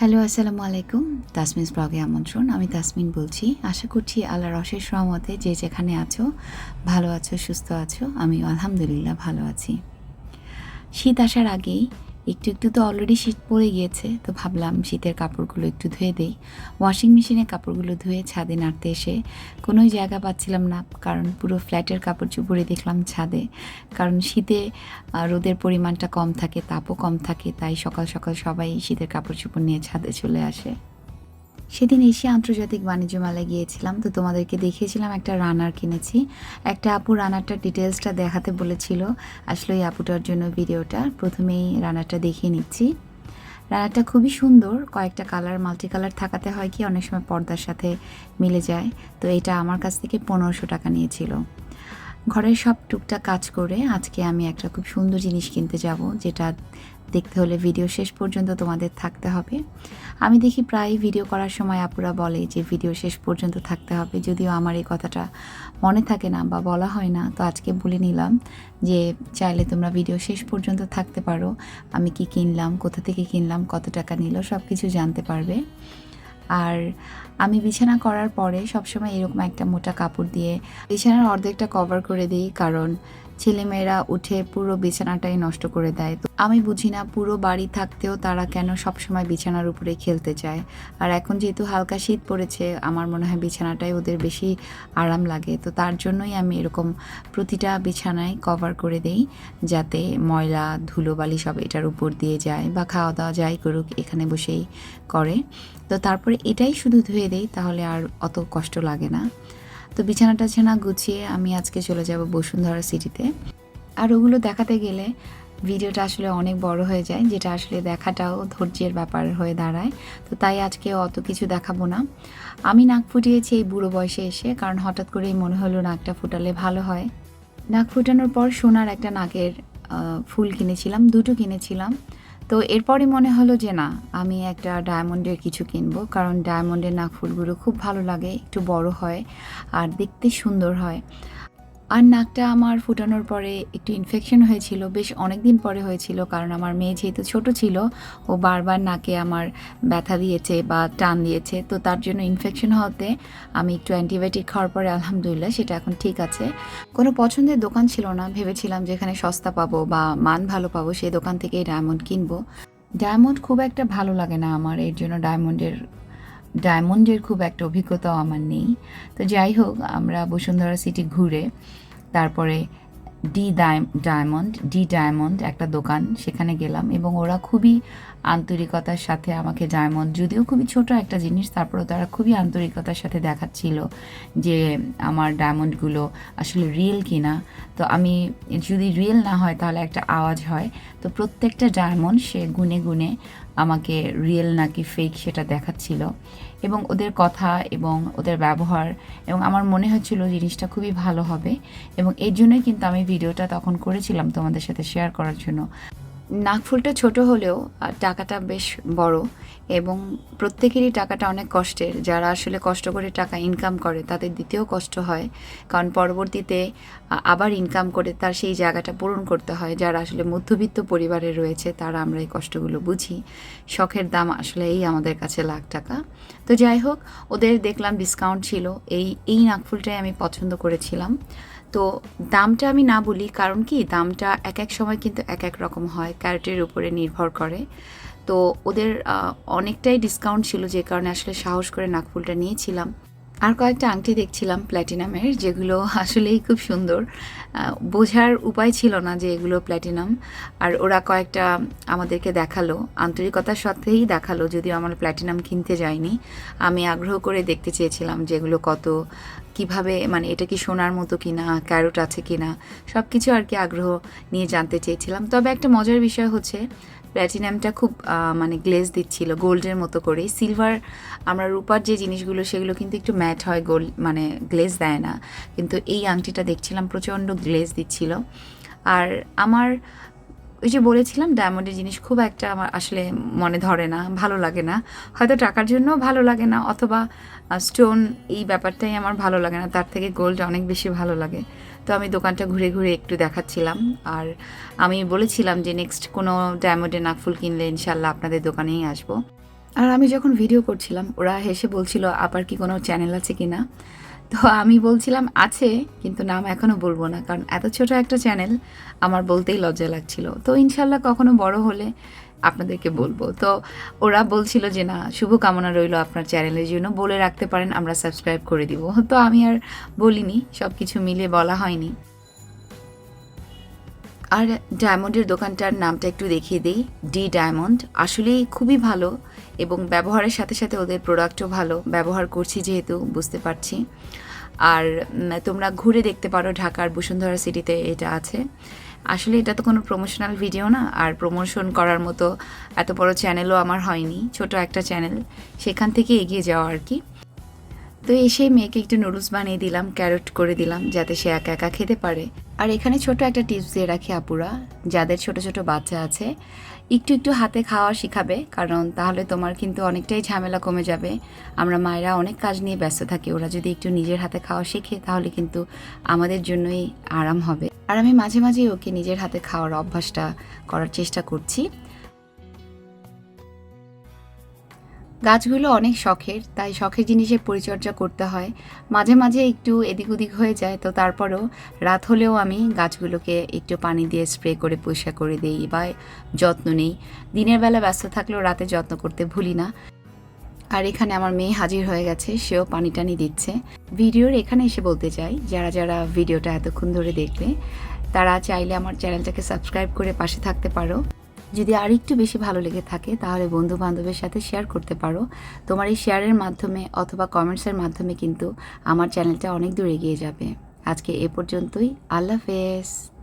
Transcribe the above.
Hello, আসসালামু আলাইকুম। তাসমিনস ব্লগে আমন্ত্রণ। আমি তাসমিন বলছি। আশা করছি আল্লাহর অশেষ রহমতে যে যেখানে আছো, ভালো আছো, সুস্থ আছো আমি আলহামদুলিল্লাহ ভালো আছি। শীত আসার আগেই একটু একটু তো অলরেডি শীত পড়ে গিয়েছে, তো ভাবলাম শীতের কাপড়গুলো একটু ধুয়ে দেই। ওয়াশিং মেশিনে কাপড়গুলো ধুয়ে ছাদে নাড়তে এসে কোনো জায়গা পাচ্ছিলাম না, কারণ পুরো ফ্ল্যাটের কাপড় চুপড়ে দেখলাম ছাদে। কারণ শীতে রোদের পরিমাণটা কম থাকে, তাপও কম থাকে, তাই সকাল সকাল সবাই শীতের কাপড় চুপড় নিয়ে ছাদে চলে আসে। সেদিন এসে আন্তর্জাতিক বাণিজ্য মেলায় গিয়েছিলাম, তো তোমাদেরকে দেখিয়েছিলাম একটা রানার কিনেছি। একটা আপু রানারটার ডিটেলসটা দেখাতে বলেছিল, আসলে ওই আপুটার জন্য ভিডিওটা। প্রথমেই রানারটা দেখিয়ে নিচ্ছি। রানারটা খুবই সুন্দর, কয়েকটা কালার মাল্টি কালার থাকাতে হয় কি, অনেক সময় পর্দার সাথে মিলে যায়। তো এটা আমার কাছ থেকে পনেরোশো টাকা নিয়েছিল। ঘরের সব টুকটাক কাজ করে আজকে আমি একটা খুব সুন্দর জিনিস কিনতে যাব, যেটা দেখতে হলে ভিডিও শেষ পর্যন্ত তোমাদের থাকতে হবে। আমি দেখি প্রায় ভিডিও করার সময় আপুরা বলে যে ভিডিও শেষ পর্যন্ত থাকতে হবে। যদিও আমার এই কথাটা মনে থাকে না বা বলা হয় না, তো আজকে বলে নিলাম যে চাইলে তোমরা ভিডিও শেষ পর্যন্ত থাকতে পারো। আমি কি কিনলাম, কোথা থেকে কিনলাম, কত টাকা নিল সব কিছু জানতে পারবে। আর আমি বিছানা করার পরে সবসময় এরকম একটা মোটা কাপড় দিয়ে বিছানার অর্ধেকটা কভার করে দিই, কারণ ছেলেমেয়েরা উঠে পুরো বিছানাটাই নষ্ট করে দেয়। তো আমি বুঝি না পুরো বাড়ি থাকতেও তারা কেন সবসময় বিছানার উপরে খেলতে চায়। আর এখন যেহেতু হালকা শীত পড়েছে, আমার মনে হয় বিছানাটাই ওদের বেশি আরাম লাগে। তো তার জন্যই আমি এরকম প্রতিটা বিছানায় কভার করে দেই, যাতে ময়লা, ধুলোবালি সব এটার উপর দিয়ে যায় বা খাওয়া দাওয়া যাই করুক এখানে বসেই করে। তো তারপরে এটাই শুধু ধুয়ে দেই তাহলে আর অত কষ্ট লাগে না। তো বিছানা টাছানা গুছিয়ে আমি আজকে চলে যাব বসুন্ধরা সিটিতে। আর ওগুলো দেখাতে গেলে ভিডিওটা আসলে অনেক বড় হয়ে যায়, যেটা আসলে দেখাটাও ধৈর্যের ব্যাপার হয়ে দাঁড়ায়। তো তাই আজকে অত কিছু দেখাবো না। আমি নাক ফুটিয়েছি এই বুড়ো বয়সে এসে, কারণ হঠাৎ করেই মনে হলো নাকটা ফুটালে ভালো হয়। নাক ফুটানোর পর সোনার একটা নাকের ফুল কিনেছিলাম, দুটো কিনেছিলাম। তো এরপরে মনে হলো যে না, আমি একটা ডায়মন্ডের কিছু কিনবো, কারণ ডায়মন্ডের নাক ফুলগুলো খুব ভালো লাগে, একটু বড় হয় আর দেখতে সুন্দর হয়। আর নাকটা আমার ফুটানোর পরে একটু ইনফেকশন হয়েছিল, বেশ অনেক দিন পরে হয়েছিল কারণ আমার মেয়ে যেহেতু ছোট ছিল, ও বারবার নাকে আমার ব্যথা দিয়েছে বা টান দিয়েছে, তো তার জন্য ইনফেকশন হতে আমি একটু অ্যান্টিবায়োটিক খাওয়ার পরে আলহামদুলিল্লাহ সেটা এখন ঠিক আছে। কোনো পছন্দের দোকান ছিল না, ভেবেছিলাম যেখানে সস্তা পাবো বা মান ভালো পাবো, সেই দোকান থেকেই ডায়মন্ড কিনবো। ডায়মন্ড খুব একটা ভালো লাগে না আমার, এর জন্য ডায়মন্ডের ডায়মন্ডের খুব একটা অভিজ্ঞতাও আমার নেই। তো যাই হোক, আমরা বসুন্ধরা সিটি ঘুরে, তারপরে ডি ডায়মন্ড ডি ডায়মন্ড একটা দোকান, সেখানে গেলাম এবং ওরা খুবই আন্তরিকতার সাথে আমাকে ডায়মন্ড, যদিও খুবই ছোট একটা জিনিস, তারপরেও তারা খুবই আন্তরিকতার সাথে দেখাচ্ছিল যে আমার ডায়মন্ডগুলো আসলে রিয়েল কিনা। তো আমি, যদি রিয়েল না হয় তাহলে একটা আওয়াজ হয়। তো প্রত্যেকটা ডায়মন্ড সে গুনে গুনে আমাকে রিয়েল নাকি ফেক সেটা দেখাচ্ছিল। এবং ওদের কথা এবং ওদের ব্যবহার এবং আমার মনে হচ্ছিল জিনিসটা খুবই ভালো হবে। এবং এর জন্যই কিন্তু আমি ভিডিওটা তখন করেছিলাম তোমাদের সাথে শেয়ার করার জন্য। নাকফুলটা ছোট হলেও টাকাটা বেশ বড়, এবং প্রত্যেকেরই টাকাটা অনেক কষ্টের। যারা আসলে কষ্ট করে টাকা ইনকাম করে, তাদের দিতেও কষ্ট হয়, কারণ পরবর্তীতে আবার ইনকাম করে তার সেই জায়গাটা পূরণ করতে হয়, যারা আসলে মধ্যবিত্ত পরিবারে রয়েছে, তারা আমরা এই কষ্টগুলো বুঝি। শখের দাম আসলে এই আমাদের কাছে লাখ টাকা। তো যাই হোক, ওদের দেখলাম ডিসকাউন্ট ছিল, এই এই নাকফুলটাই আমি পছন্দ করেছিলাম। তো দামটা আমি না বলি, কারণ কি দামটা এক এক সময় কিন্তু এক এক রকম হয়, ক্যারেটের উপরে নির্ভর করে। তো ওদের অনেকটাই ডিসকাউন্ট ছিল যে কারণে আসলে সাহস করে নাকফুলটা নিয়েছিলাম। আর কয়েকটা আংটি দেখছিলাম প্ল্যাটিনামের, যেগুলো আসলেই খুব সুন্দর। বোঝার উপায় ছিল না যে এগুলো প্ল্যাটিনাম। আর ওরা কয়েকটা আমাদেরকে দেখাল, আন্তরিকতার সাথেই দেখাল, যদিও আমার প্ল্যাটিনাম কিনতে যায়নি। আমি আগ্রহ করে দেখতে চেয়েছিলাম যেগুলো কত, কীভাবে মানে এটা কি সোনার মতো কিনা, ক্যারোট আছে কিনা সব কিছু আর কি আগ্রহ নিয়ে জানতে চেয়েছিলাম। তবে একটা মজার বিষয় হচ্ছে প্ল্যাটিনামটা খুব মানে গ্লেজ দিচ্ছিল, গোল্ডের মতো করেই। সিলভার, আমরা রূপার যে জিনিসগুলো, সেগুলো কিন্তু একটু ম্যাট হয় গোল্ড মানে গ্লেজ দেয় না। কিন্তু এই আংটিটা দেখছিলাম, প্রচণ্ড গ্লেজ দিচ্ছিল। আর আমার, ওই যে বলেছিলাম, ডায়মন্ডের জিনিস খুব একটা আমার আসলে মনে ধরে না, ভালো লাগে না। হয়তো টাকার জন্য ভালো লাগে না, অথবা স্টোন এই ব্যাপারটাই আমার ভালো লাগে না, তার থেকে গোল্ড অনেক বেশি ভালো লাগে। তো আমি দোকানটা ঘুরে ঘুরে একটু দেখাচ্ছিলাম। আর আমি বলেছিলাম যে নেক্সট কোনো ডায়মন্ডের নাকফুল কিনলে ইনশাল্লাহ আপনাদের দোকানেই আসব। আর আমি যখন ভিডিও করছিলাম, ওরা হেসে বলছিল আবার কি কোনো চ্যানেল আছে কি না? তো আমি বলছিলাম, আছে, কিন্তু নাম এখনও বলব না, কারণ এত ছোট একটা চ্যানেল আমার বলতেই লজ্জা লাগছিল। তো ইনশাল্লাহ কখনো বড় হলে আপনাদেরকে বলব। তো ওরা বলছিল যে, না, শুভকামনা রইল আপনার চ্যানেলের জন্য, বলে রাখতে পারেন, আমরা সাবস্ক্রাইব করে দিব। তো আমি আর বলিনি সব কিছু মিলে বলা হয়নি। আর ডায়মন্ডের দোকানটার নামটা একটু দেখিয়ে দিই, ডি ডায়মন্ড। আসলেই খুবই ভালো এবং ব্যবহারের সাথে সাথে ওদের প্রোডাক্টও ভালো। ব্যবহার করছি যেহেতু, বুঝতে পারছি। আর তোমরা ঘুরে দেখতে পারো ঢাকার বসুন্ধরা সিটিতে এটা আছে। আসলে এটা তো কোনো প্রমোশনাল ভিডিও না, আর প্রমোশন করার মতো এত বড় চ্যানেলও আমার হয়নি, ছোট একটা চ্যানেল সেখান থেকে এগিয়ে যাওয়া আর কি। তো এসে মেয়েকে একটু নুডলস বানিয়ে দিলাম ক্যারট করে দিলাম, যাতে সে একা একা খেতে পারে। আর এখানে ছোট একটা টিপস দিয়ে রাখি আপুরা, যাদের ছোট ছোট বাচ্চা আছে, একটু একটু হাতে খাওয়া শিখাবে, কারণ তাহলে তোমার কিন্তু অনেকটাই ঝামেলা কমে যাবে। আমরা মায়েরা অনেক কাজ নিয়ে ব্যস্ত থাকি, ওরা যদি একটু নিজের হাতে খাওয়া শেখে, তাহলে কিন্তু আমাদের জন্যই আরাম হবে। আর আমি মাঝে মাঝে ওকে নিজের হাতে খাওয়ার অভ্যাসটা করার চেষ্টা করছি। গাছগুলো অনেক শখের, তাই শখের জিনিসের পরিচর্যা করতে হয়। মাঝে মাঝে একটু এদিক ওদিক হয়ে যায়, তো তারপরেও রাত হলেও আমি গাছগুলোকে একটু পানি দিয়ে স্প্রে করে পরিষ্কার করে দিই বা যত্ন নেই। দিনের বেলা ব্যস্ত থাকলেও রাতে যত্ন করতে ভুলি না। আর এখানে আমার মেয়ে হাজির হয়ে গেছে, সেও পানি টানি দিচ্ছে। ভিডিওর এখানে এসে বলতে চাই, যারা যারা ভিডিওটা এতক্ষণ ধরে দেখলে তারা চাইলে আমার চ্যানেলটাকে সাবস্ক্রাইব করে পাশে থাকতে পারো। যদি আর একটু বেশি ভালো লেগে থাকে, তাহলে বন্ধু বান্ধবের সাথে শেয়ার করতে পারো। তোমার এই শেয়ারের মাধ্যমে অথবা কমেন্টসের মাধ্যমে কিন্তু আমার চ্যানেলটা অনেক দূর এগিয়ে যাবে। আজকে এ পর্যন্তই, আল্লাহ হাফেজ।